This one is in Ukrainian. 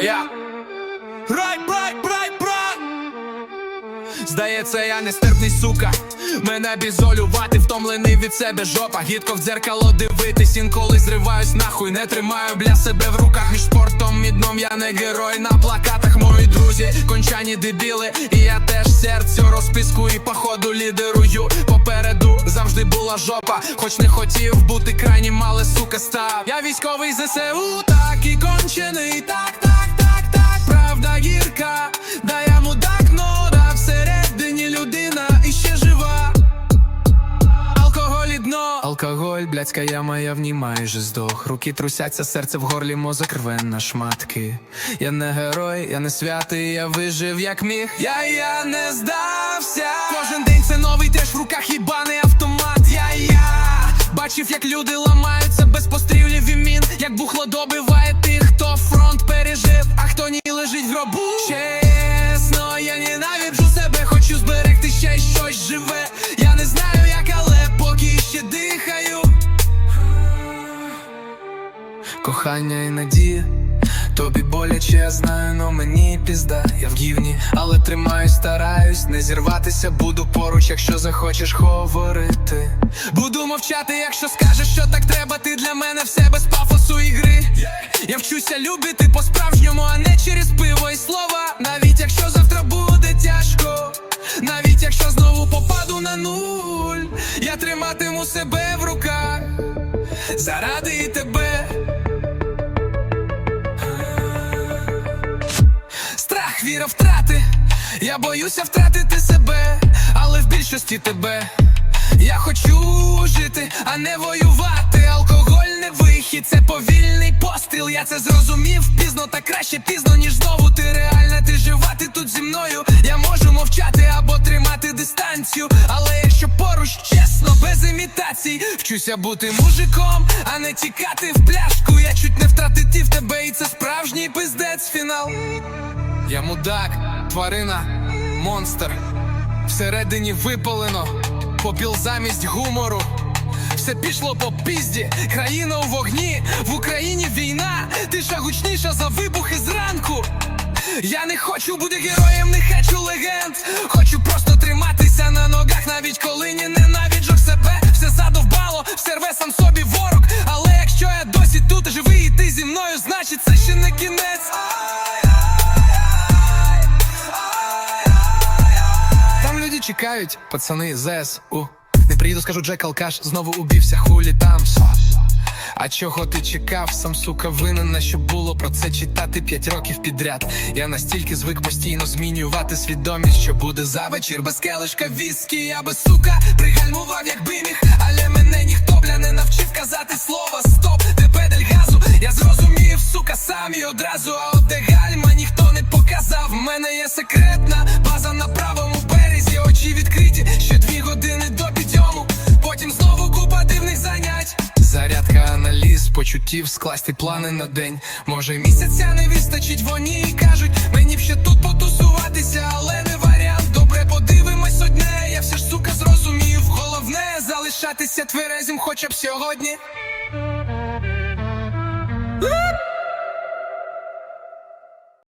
Я Рай, брай, брай, брай Здається, я нестерпний сука. Мене бізолювати, втомлений від себе жопа. Гідко в дзеркало дивитись, інколи зриваюсь нахуй. Не тримаю бля себе в руках між спортом і дном я не герой на плакатах. Мої друзі, кончані дебіли. І я теж серцю розписку і походу лідерую. Попереду завжди була жопа, хоч не хотів бути крайнім, але сука став. Я військовий ЗСУ, так і кончений, так, Алкоголь, блядська яма, я в ній майже здох. Руки трусяться, серце в горлі, мозок рве на шматки. Я не герой, я не святий, я вижив як міг. Я, я не здався. Кожен день це новий теж в руках їбаний автомат. Я, я Бачив, як люди ламаються без пострілів і мін. Як бухло добиває тих, хто Кохання і надія. Тобі боляче, я знаю, но мені пізда. Я в гівні, але тримаюсь, стараюсь не зірватися, буду поруч, якщо захочеш говорити. Буду мовчати, якщо скажеш, що так треба, ти для мене все без пафосу і гри. Я вчуся любити по-справжньому, а не через пиво і слова. Навіть якщо завтра буде тяжко, навіть якщо знову попаду на нуль, я триматиму себе в руках заради тебе. Віра втрати, я боюся втратити себе, але в більшості тебе. Я хочу жити, а не воювати. Алкоголь не вихід, це повільний постріл. Я це зрозумів пізно, та краще пізно, ніж знову. Ти реальна, ти жива, ти тут зі мною. Я можу мовчати або тримати дистанцію. Але якщо поруч чесно, без імітацій, вчуся бути мужиком, а не тікати в пляшку. Я чуть не втратити в тебе, і це справжній пиздець фінал. Я мудак, тварина, монстр. Всередині випалено, попіл замість гумору. Все пішло по пізді, країна у вогні, в Україні війна, тиша гучніша за вибухи зранку. Я не хочу бути героєм, не хочу легенд. Хочу просто триматися на ногах, навіть коли не ненавиджу себе. Все задовбало, все рве сам собі ворог. Але якщо я досі тут живий, і ти зі мною, значить це ще не кінець. Чекають, пацани ЗСУ. Не приїду, скажу Джек Алкаш, знову убився, хулі там. А чого ти чекав, сам сука винен, на що було про це читати п'ять років підряд. Я настільки звик постійно змінювати свідомість, що буде за вечір без келишка віскі. Я би сука пригальмував, якби міг, але мене ніхто бля не навчив казати слово Стоп, де педаль газу. Я зрозумів, сука, сам і одразу. А от де гальма ніхто не показав. В мене є секретна база на правому почуттів, скласти плани на день. Може, місяця не вистачить, вони кажуть, мені б ще тут потусуватися, але не варіант. Добре, подивимось одне. Я все ж сука зрозумів. Головне залишатися тверезим, хоча б сьогодні.